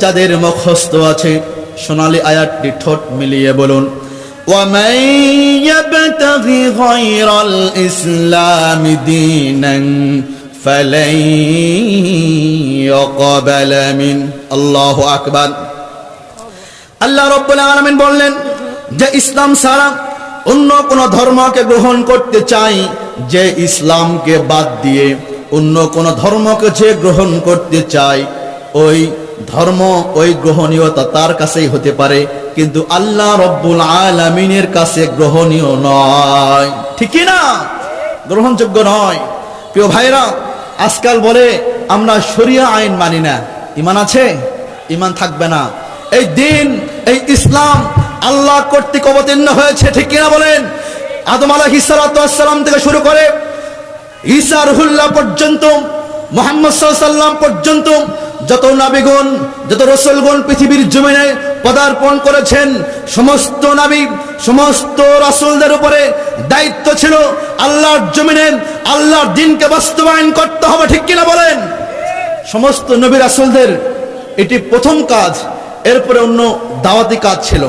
যাদের মুখস্থ আছে সোনালী আয়াতটি ঠোঁট মিলিয়ে বলুন ومن يبتغ غير الإسلام دينا فلن يقبل منه الله أكبر আল্লাহ রব্বুল আলামিন বললেন যে ইসলাম ছাড়া অন্য কোন ধর্মকে গ্রহণ করতে চাই যে ইসলামকে বাদ দিয়ে অন্য কোন ধর্মকে যে গ্রহণ করতে চায় ওই ধর্ম, ওই গ্রহণীয়তা তার কাছেই হতে পারে, কিন্তু আল্লাহ রব্বুল আলামিনের কাছে গ্রহণীয় নয়। ঠিক না? গ্রহণযোগ্য নয়। প্রিয় ভাইরা আজকাল বলে আমরা শরিয়া আইন মানি না। ইমান আছে? ইমান থাকবে না। এই দিন, এই ইসলাম আল্লাহ কর্তৃক অবতীর্ণ হয়েছে, ঠিক কিনা বলেন? আদম আলাহিসাল্লাম থেকে শুরু করে ঈসা রহুল্লাহ পর্যন্ত, মোহাম্মদ সাল্লাম পর্যন্ত যত নাবিগণ, যত রসলগণ পৃথিবীর জমিনে পদার্পণ করেছেন, সমস্ত নাবি, সমস্ত রাসূলদের উপরে দায়িত্ব ছিল আল্লাহর জমিনে, আল্লাহর দিনকে বাস্তবায়ন করতে হবে, ঠিক কিনা বলেন? সমস্ত নবী রাসুলদের এটি প্রথম কাজ, এরপরে অন্য দাওয়াতি কাজ ছিল।